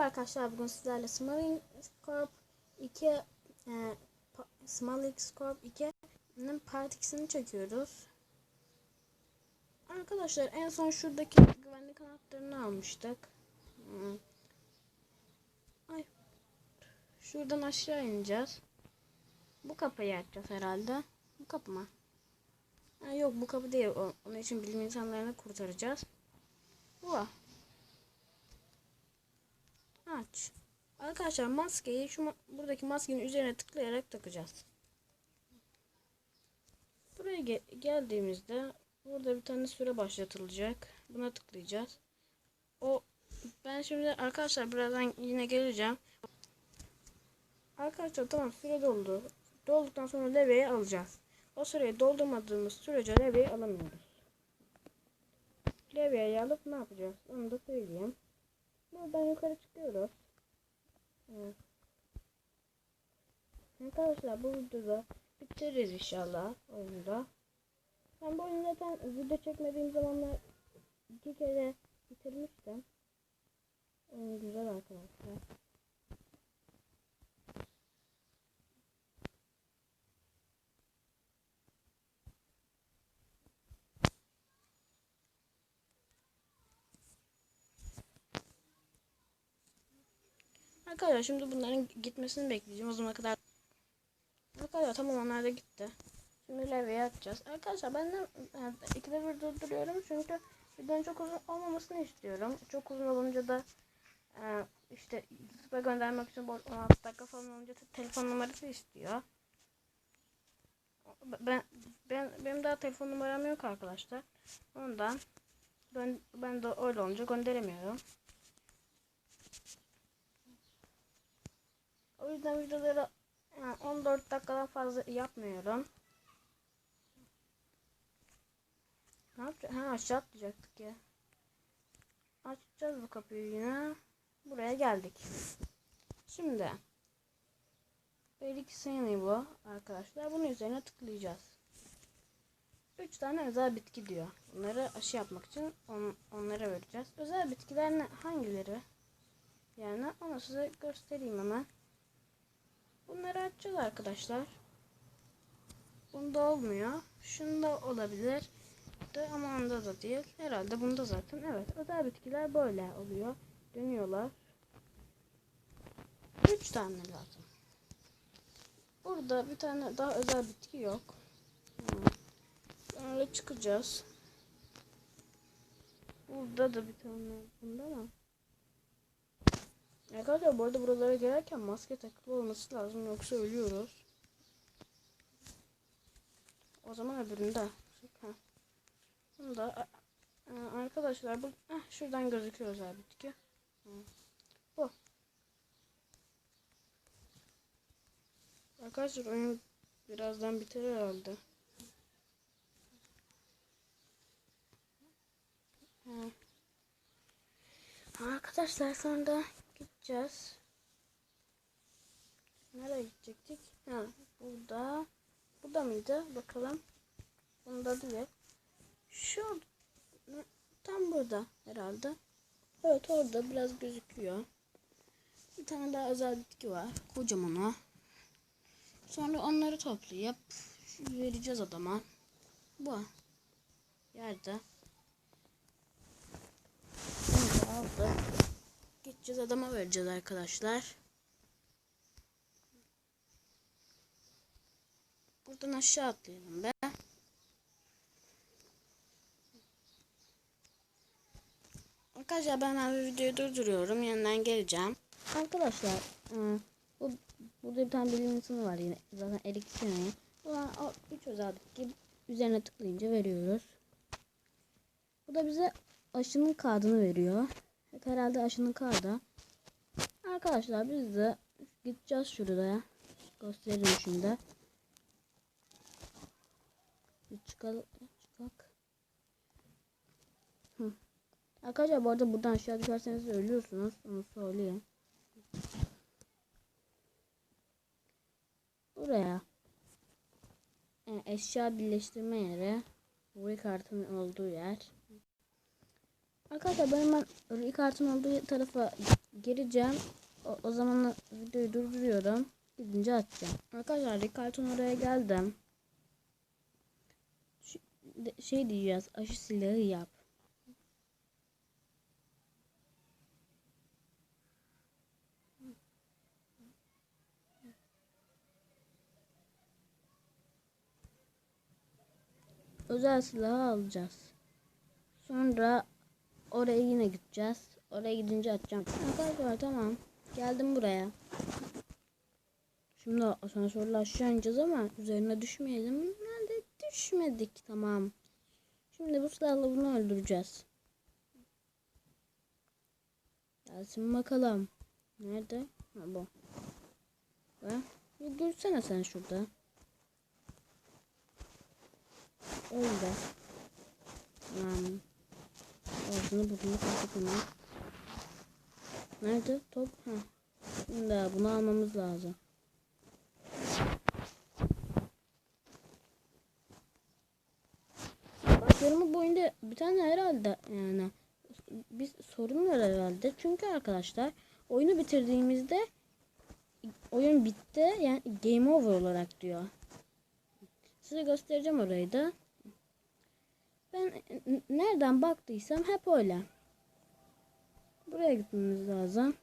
Merhaba arkadaşlar bugün sizlerle Small Corp 2 e, Small X Corp 2'nin part 2'sini çekiyoruz. Arkadaşlar en son şuradaki güvenlik anahtarını almıştık. Hmm. Ay. Şuradan aşağı ineceğiz. Bu kapıyı açacağız herhalde. Bu kapı mı? Ha, yok bu kapı değil. Onun için bilim insanlarını kurtaracağız. Bu. Aç. Arkadaşlar maskeyi şu buradaki maskenin üzerine tıklayarak takacağız. Buraya ge- geldiğimizde burada bir tane süre başlatılacak. Buna tıklayacağız. O ben şimdi arkadaşlar birazdan yine geleceğim. Arkadaşlar tamam süre doldu. Dolduktan sonra levyeyi alacağız. O süreyi doldurmadığımız sürece levyeyi alamıyoruz. Levyeyi alıp ne yapacağız? Onu da söyleyeyim. Buradan yukarı çıkıyoruz. Evet. Arkadaşlar bu videoda bitiririz inşallah oyunda. Ben bu oyunu zaten video çekmediğim zamanlar iki kere bitirmiştim. Oyun güzel arkadaşlar. Arkadaşlar şimdi bunların gitmesini bekleyeceğim. O zamana kadar Arkadaşlar tamam onlar da gitti. Şimdi levyeyi atacağız. Arkadaşlar ben de yani ikide bir durduruyorum çünkü videonun çok uzun olmamasını istiyorum. Çok uzun olunca da e, işte YouTube'a göndermek için bu 16 dakika falan olunca te- telefon numarası istiyor. Ben, ben benim daha telefon numaram yok arkadaşlar. Ondan ben, ben de öyle olunca gönderemiyorum. O yüzden videoları yani 14 dakikadan fazla yapmıyorum. Ne yapacağız? Ha aşağı atlayacaktık ya. Açacağız bu kapıyı yine. Buraya geldik. Şimdi. Bir iki saniye bu arkadaşlar. Bunun üzerine tıklayacağız. 3 tane özel bitki diyor. Bunları aşı yapmak için on, onlara vereceğiz. Özel bitkiler ne, hangileri? Yani onu size göstereyim hemen. Bunları açacağız arkadaşlar. Bunda olmuyor. Şunda olabilir. De ama onda da değil. Herhalde bunda zaten. Evet. Özel bitkiler böyle oluyor. Dönüyorlar. 3 tane lazım. Burada bir tane daha özel bitki yok. Öyle çıkacağız. Burada da bir tane bunda mı? Arkadaşlar bu arada buralara gelirken maske takılı olması lazım yoksa ölüyoruz. O zaman öbüründe. Ha. Bunda a- a- arkadaşlar bu heh, şuradan gözüküyor özel bitki. Bu. Arkadaşlar oyun birazdan biter herhalde. Arkadaşlar sonra da gideceğiz. Nereye gidecektik? Ha, burada. Burada mıydı? Bakalım. Bunda değil. Şu tam burada herhalde. Evet orada biraz gözüküyor. Bir tane daha özel bitki var. Kocaman o. Sonra onları toplayıp vereceğiz adama. Bu. Yerde. Bunu aldık. Gideceğiz adama vereceğiz arkadaşlar. Buradan aşağı atlayalım be. Arkadaşlar ben abi videoyu durduruyorum. Yeniden geleceğim. Arkadaşlar ıı, bu burada bir tane bilim insanı var yine. Zaten Erik Sinan'ı. Ulan o üç özel bitki üzerine tıklayınca veriyoruz. Bu da bize aşının kağıdını veriyor. Herhalde aşının kağıdı. Arkadaşlar biz de gideceğiz şuraya. Gösteririm şimdi. Bir çıkalım. Çıkak. Hı. Arkadaşlar bu arada buradan aşağı düşerseniz ölüyorsunuz. Onu söyleyeyim. Buraya. Yani eşya birleştirme yeri. Ruhi kartının olduğu yer. Arkadaşlar ben hemen Ruhi kartın olduğu tarafa gireceğim. O, o zaman videoyu durduruyorum. Gidince atacağım. Arkadaşlar Ricarton oraya geldim. Şu- de- şey diyeceğiz. Aşı silahı yap. Özel silahı alacağız. Sonra oraya yine gideceğiz. Oraya gidince atacağım. Arkadaşlar tamam. Geldim buraya. Şimdi asansörle aşağı ineceğiz ama üzerine düşmeyelim. Nerede düşmedik tamam. Şimdi bu silahla bunu öldüreceğiz. Gelsin bakalım. Nerede? Ha bu. Ve bir dursana sen şurada. Öyle. Tamam. Ağzını burnunu kapat onu. Nerede? Top. Ha. Şimdi bunu almamız lazım. Başlarımı boyunda bir tane herhalde yani bir sorun var herhalde. Çünkü arkadaşlar oyunu bitirdiğimizde oyun bitti yani game over olarak diyor. Size göstereceğim orayı da. Ben nereden baktıysam hep öyle. Buraya gitmemiz lazım.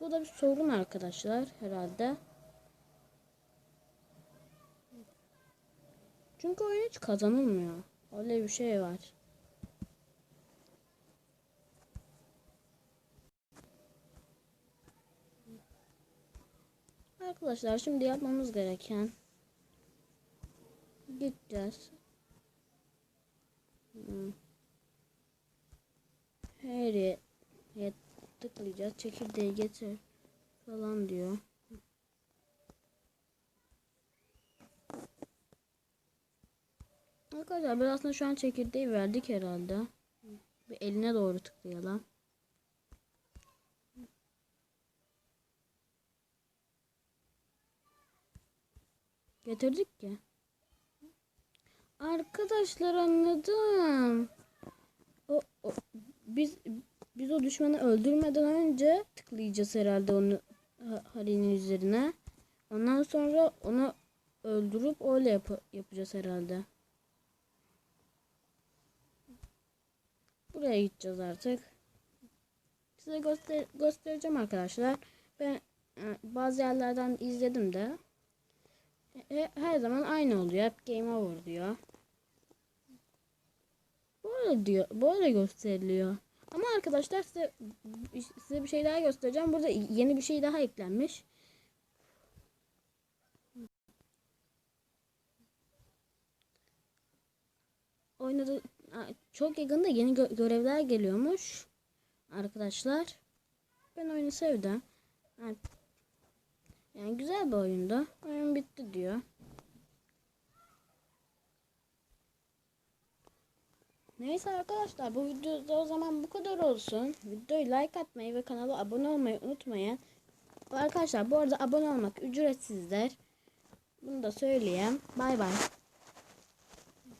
Bu da bir sorun arkadaşlar herhalde. Çünkü oyun hiç kazanılmıyor. Öyle bir şey var. Arkadaşlar şimdi yapmamız gereken gideceğiz. Hmm. Her yere tıklayacağız. Çekirdeği getir falan diyor. Arkadaşlar biz aslında şu an çekirdeği verdik herhalde. Bir eline doğru tıklayalım. Getirdik ki. Arkadaşlar anladım. O, o, biz biz o düşmanı öldürmeden önce tıklayacağız herhalde onu ha- Hari'nin üzerine. Ondan sonra onu öldürüp öyle yap yapacağız herhalde. Buraya gideceğiz artık. Size göster göstereceğim arkadaşlar. Ben e, bazı yerlerden izledim de. E, her zaman aynı oluyor. Hep game over diyor. Böyle diyor. Böyle gösteriliyor. Ama arkadaşlar size size bir şey daha göstereceğim. Burada yeni bir şey daha eklenmiş. Oynadı çok yakında yeni gö- görevler geliyormuş. Arkadaşlar. Ben oyunu sevdim. Yani, yani güzel bir oyundu. Oyun bitti diyor. Neyse arkadaşlar bu videoda o zaman bu kadar olsun. Videoyu like atmayı ve kanala abone olmayı unutmayın. Arkadaşlar bu arada abone olmak ücretsizdir. Bunu da söyleyeyim. Bay bay.